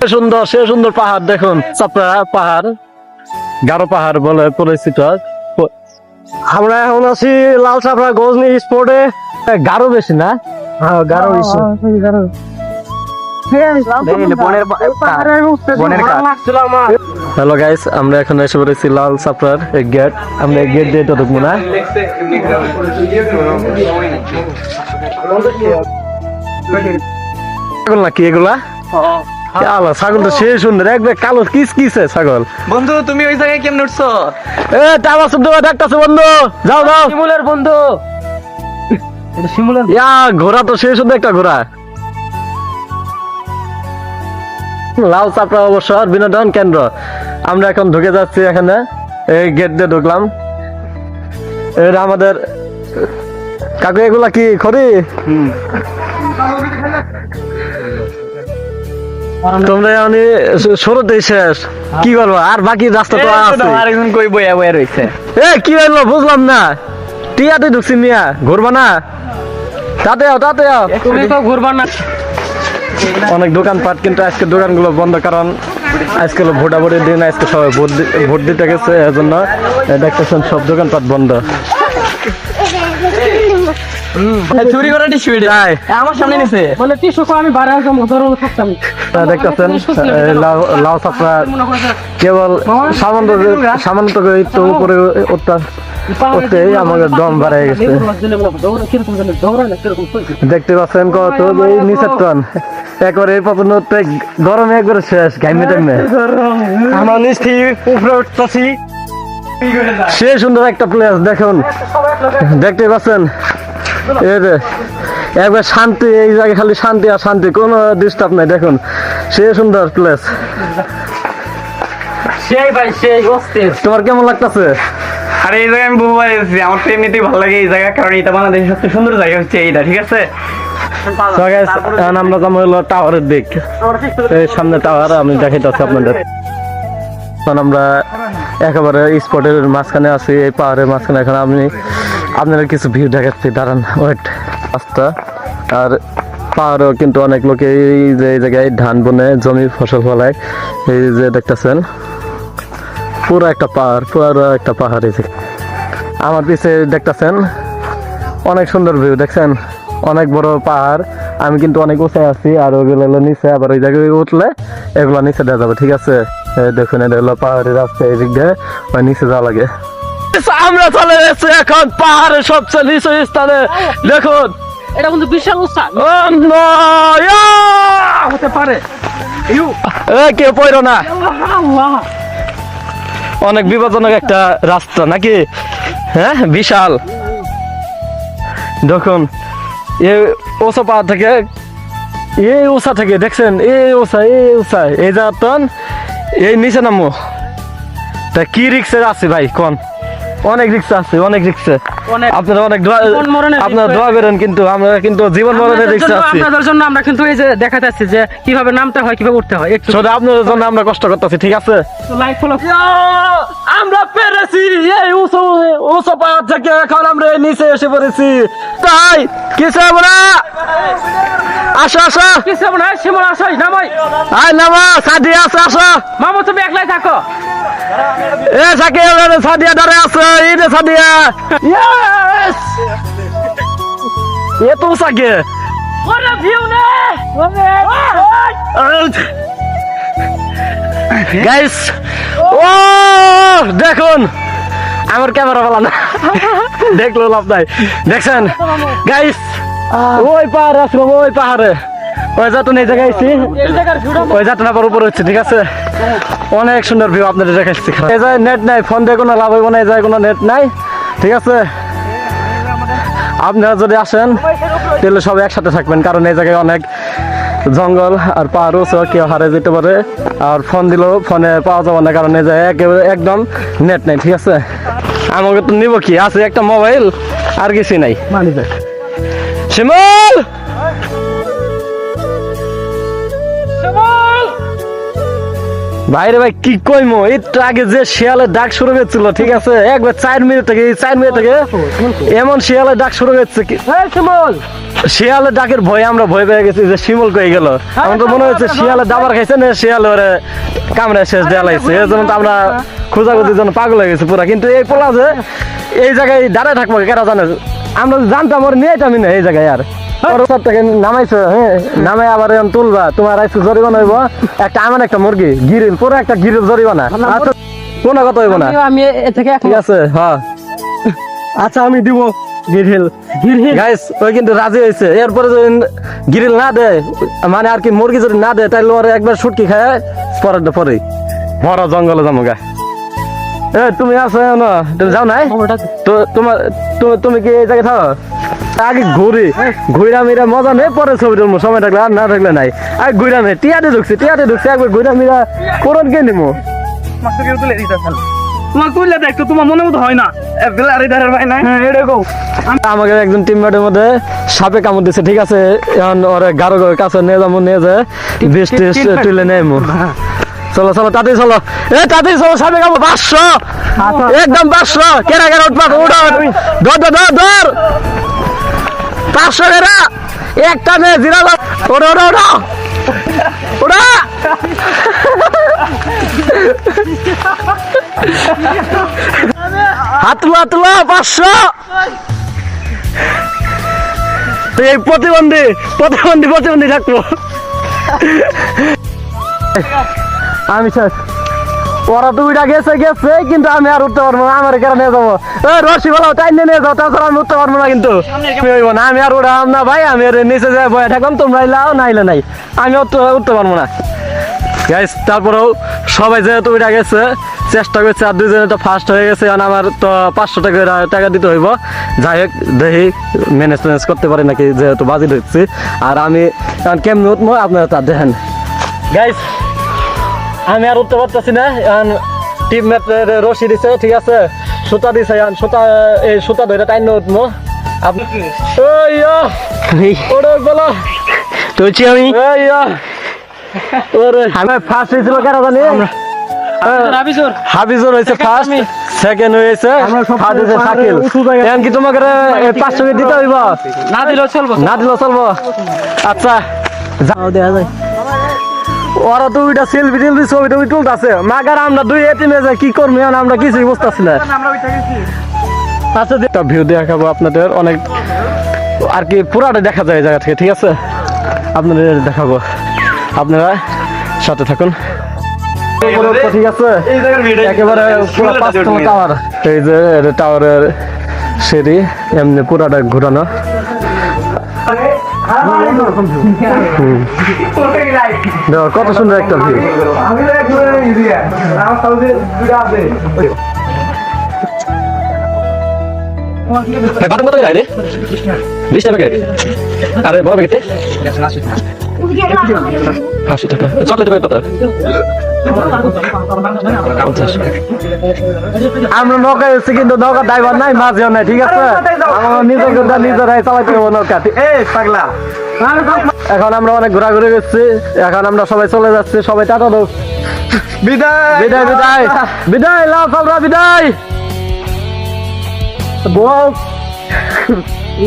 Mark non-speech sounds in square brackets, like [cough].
সে সুন্দর সে সুন্দর পাহাড় দেখুন চাপড়া পাহাড় গারো পাহাড় বলে পরিচিত। আমরা এখন আছি লাল চাপড়া গজনি স্পোর্টে গারো বেশি না? হ্যাঁ গারো বনের বনের হ্যালো গাইস আমরা এখন এসে পড়েছি লাল চাপড়ার গেট আমরা গেট দিয়ে তো ঢুকবো না। নাকি এগুলা ছাগল তো সুন্দর। একবার কালো কিস কিসে ছাগল। বন্ধু তুমি ওই জায়গায় কেমন উঠছো? এ টাওয়া শব্দ ডাকতেছে বন্ধু। যাও যাও। শিমুলের বন্ধু। এটা শিমুলের ইয়া ঘোড়া তো সুন্দর একটা ঘোড়া। লাল চাপড়া অবসর বিনোদন কেন্দ্র। আমরা এখন ঢুকে যাচ্ছি এখানে। এই গেট দিয়ে ঢুকলাম। এর আমাদের কাকু এগুলা কি খড়ি? তোমরা আমি শুরুতেই শেষ। কি করব আর বাকি রাস্তা তো আছে। আরেকজন কই বইয়া বইয়া রইছে? এ কি হইল বুঝলাম না। টিয়াতে ঢুকছি মিয়া। ঘুরবা না। তাতে আও তাতে আও। তুমি তো ঘুরবা না। অনেক দোকানপাট কিন্তু আজকে দোকানগুলো বন্ধ কারণ আজকে হলো ভোটাভুটির দিন আজকে সবাই ভোট দি- ভোট দিতে গেছে এজন্য দেখতেছেন সব দোকানপাট বন্ধ। চুরি করে টিস্যু আমার সামনে নিছে। বলে টিসু আমি বাড়ি আসলাম ধরো থাকতাম। তা দেখতেছেন লাউ চাপড়া কেবল সামান্য সামান্য একটু উপরে উঠতে উঠতেই আমাদের দম বাড়াই গেছে। দেখতে পাচ্ছেন কত এই নিচের টন একবারে এই উঠতে গরমে একবারে শেষ ঘাইমে টাইমে আমার নিচ থেকে উপরে উঠতেছি। সে সুন্দর একটা প্লেস দেখুন। দেখতে পাচ্ছেন এর একবার শান্তি এই জায়গায় খালি শান্তি আর শান্তি কোনো ডিস্টার্ব নাই দেখুন। সে সুন্দর প্লেস সেই ভাই সেই অস্থির তোমার কেমন লাগতেছে? আরে এই জায়গায় আমি বহুবার এসেছি। আমার তো এমনিতেই ভালো লাগে এই জায়গা কারণ এটা বাংলাদেশের সবচেয়ে সুন্দর জায়গা হচ্ছে এইটা ঠিক আছে? আমরা যাব হলো টাওয়ারের দিক। এই সামনে টাওয়ার আমি দেখাইতেছি আপনাদের। আমরা একেবারে স্পটের মাঝখানে আছি এই পাহাড়ের মাঝখানে। এখন আমি আপনাদের কিছু ভিউ দেখাচ্ছি, দাঁড়ান ওয়েট রাস্তা আর পাহাড়ও কিন্তু অনেক লোকে এই যে, এই জায়গায় ধান বনে জমি, ফসল ফলায়। এই যে দেখতেছেন, পুরো একটা পাহাড়, পুরো একটা পাহাড় এই। আমার পিছে দেখতেছেন, অনেক সুন্দর ভিউ, দেখছেন? অনেক বড় পাহাড়, আমি কিন্তু অনেক উঁচাই আছি, আর ওগুলো হলো নিচে, আবার ওই জায়গায় উঠলে এগুলো নিচে দেওয়া যাবে, ঠিক আছে? দেখুন, এটা হলো পাহাড়ের রাস্তা, এই দিক দিয়ে নিচে যাওয়া লাগে। আমরা চলে এসেছি এখন পাহাড়ের সবচেয়ে নিচু স্থানে। দেখুন। এটা কিন্তু বিশাল! ইয়া! হতে পারে। কেউ পড়ো না। অনেক বিপজ্জনক একটা রাস্তা নাকি? হ্যাঁ বিশাল। দেখুন এ ওসা পাহাড় থেকে এই ওসা থেকে দেখছেন? এই ওসা এই ওসা। এই জায়গাতন এই নিচে নামো। তা কি রিক্সে আছে ভাই কোন? অনেক রিক্সা আছে অনেক রিক্সা অনেক। আপনারা অনেক আপনারা দোয়া করেন কিন্তু আমরা কিন্তু জীবন মরণের রিক্সা আছি। আপনাদের জন্য আমরা কিন্তু এই যে দেখাতে আসছি যে কীভাবে নামতে হয় কীভাবে উঠতে হয়। একটু শুধু আপনাদের জন্য আমরা কষ্ট করতেছি ঠিক আছে? লাইক ফলো আমরা পেরেছি এই উঁচু উঁচু পাহাড় থেকে এখন আমরা নিচে এসে পড়েছি। তাই কিসে আমরা আসো আসো। কিছু না সিমন আসাই নামাই আয় নামা সাদিয়া আছে আসো। মামা তুমি একলাই থাকো। এ সাকি সাদিয়া ধরে আছে এই রে সাদিয়া। ইয়েস এ তো সাকে ওরে ভিউ নে গাইস ও দেখুন আমার ক্যামেরা বলা না। দেখল লাভ নাই। দেখছেন? গাইস ওই পাহাড়ে আসলাম ওই পাহাড়ে। ওই যাতন এই জায়গায় আইছি। এই জায়গার ওই যাতন উপরে হচ্ছে ঠিক আছে? অনেক সুন্দর ভিউ আপনাদের দেখাচ্ছি এই যায় নেট নাই ফোন দিয়ে কোনো লাভ হইব না এই যায় কোনো নেট নাই ঠিক আছে? আপনারা যদি আসেন তাহলে সবাই একসাথে থাকবেন কারণ এই জায়গায় অনেক জঙ্গল আর পাহাড় উঁচু কেউ হারে যেতে পারে। আর ফোন দিলেও ফোনে পাওয়া যাবে না কারণ এই জায়গায় একেবারে একদম নেট নাই ঠিক আছে? আমাকে তো নিব কি? আছে একটা মোবাইল আর কিছু নাই। শিমল! ভাইরে ভাই কি কইমো? একটু আগে যে শিয়ালের ডাক শুরু হয়েছিল ঠিক আছে? একবার চার মিনিট থেকে এই চার মিনিট থেকে এমন শিয়ালের ডাক শুরু হয়েছে সিমল শিয়ালের ডাকের ভয়ে আমরা ভয় পেয়ে গেছি যে শিমল কয়ে গেল। আমার তো মনে হচ্ছে শিয়ালে দাবার খাইছে না শিয়াল ওরে কামড়ে শেষ দেওয়া লাগছে এর জন্য তো আমরা খোঁজাখুঁজির জন্য পাগল হয়ে গেছে পুরা। কিন্তু এই পোলা যে এই জায়গায় দাঁড়ায় থাকব কেরা জানে? আমরা জানতাম ওর নিয়ে আমি না এই জায়গায় আর। ওর নামাইছো হ্যাঁ? নামাই আবার তুলবা। তোমার আজকে জরিমানা হইব। একটা আমার একটা মুরগি গিরিল পুরো একটা গিরিল জরিমানা। আচ্ছা কোনো কথা হইব না। আমি এ থেকে ঠিক আছে হ্যাঁ। আচ্ছা আমি দিব গিরহিল গিরহিল গাইস ওই কিন্তু রাজি হয়েছে। এরপরে যদি গ্রিল না দেয় মানে আর কি মুরগি যদি না দেয় তাহলে ওর একবার সুটকি খায় পরে পরে বড় জঙ্গলে যাব গা। এ তুমি আছো না তুমি যাও নাই? তো তোমার তুমি কি এই জায়গায় থাকো? আগে ঘুরি ঘুরা মিরা মজা নেই পরে ছবি তুলবো সময় থাকলে আর না থাকলে নাই। আগে ঘুরা টিয়াতে ঢুকছি টিয়াতে ঢুকছি একবার ঘুরা মিরা কোরআন কে নিমো। তোমার তুললে দেখ তো তোমার মনে মতো হয় না। হ্যাঁ আমাকে একজন টিমমেটের মধ্যে সাপে কামড় দিছে ঠিক আছে? এখন ওরে গারো কাছে নিয়ে যাব নিয়ে বিষ টিস তুলে নেই মু চলো চলো তাতেই চলো। এ তাতেই চলো সাপে কামড় পাঁচশো। একদম পাঁচশো। কেরা কেরা উৎপাত উঠো। ধর ধর ধর। পাঁচশো কেরা একটা মেয়ে জিরা ওটা ওটা ওটা ওটা হাত তুলো হাত তুলো পাঁচশো এই প্রতিবন্ধী প্রতিবন্ধী প্রতিবন্ধী থাকব। আমি শেষ ওরা দুইটা গেছে গেছে কিন্তু আমি আর উঠতে পারব না আমার কেন নিয়ে যাব। ওই রসি বলো তাই নিয়ে যাও তাছাড়া আমি উঠতে পারব না কিন্তু। না আমি আর উঠাম না ভাই আমি নিচে যাই বয়ে থাকলাম তোমরা লাও নাইলে নাই। আমি উঠতে পারব না। গাইস তারপরেও সবাই যেহেতু উঠে গেছে চেষ্টা করছে আর দুজনে তো ফার্স্ট হয়ে গেছে কারণ আমার তো পাঁচশো টাকা টাকা দিতে হইব। যাই হোক দেখি ম্যানেজ ম্যানেজ করতে পারি নাকি যেহেতু বাজি ঢুকছি আর আমি এখন কেমনি উঠবো আপনারা তা দেখেন। গাইস আমি আর উঠতে পারতেছি না টিম ম্যাট রশি দিছে ঠিক আছে? সুতা দিছে এখন সুতা এই সুতা ধরে টাইন উঠবো আপনি ওই ওরে বলো তুলছি আমি। ওরে। আমি ফার্স্ট হয়েছিল কেন জানি? হাবিজুর। হয়েছে ফার্স্ট সেকেন্ড হয়েছে থার্ড হয়েছে শাকিল। এখন কি তোমাকে পাঁচশো দিতে হইব? না দিলেও চলবো। না দিলেও চলবো। আচ্ছা। যাও দেখা যায়। ওরা তো ওইটা সেলফি টেলফি ছবি টবি তুলতেছে। মাগার আমরা দুই এটিমে যে কি করব আমরা কিছুই বুঝতেছি না। আচ্ছা একটা ভিউ দেখাবো আপনাদের অনেক। আর কি পুরাটা দেখা যায় জায়গা থেকে ঠিক আছে? আপনাদের দেখাবো। আপনারা সাথে থাকুন। ঠিক আছে? একেবারে পুরো পাঁচতলা টাওয়ার এই যে টাওয়ারের সিঁড়ি এমনি পুরাটা ঘুরানো। কত সুন্দর একটা ভিউ বাটন কত রে? বিশ টাকা প্যাকেট। আরে বড় প্যাকেটে? আশি টাকা। চকলেট প্যাকেট কত? আমরা নৌকা এসেছি কিন্তু নৌকা ড্রাইভার নাই মাঝেও নাই ঠিক আছে? আমরা নিজের কথা নিজেরাই চালাইতে হব নৌকা। এই পাগলা। এখন আমরা অনেক ঘোরাঘুরি করছি এখন আমরা সবাই চলে যাচ্ছি সবাই টাটা দাও বিদায়। বিদায় বিদায়। বিদায় লাভ বিদায়। বল [laughs]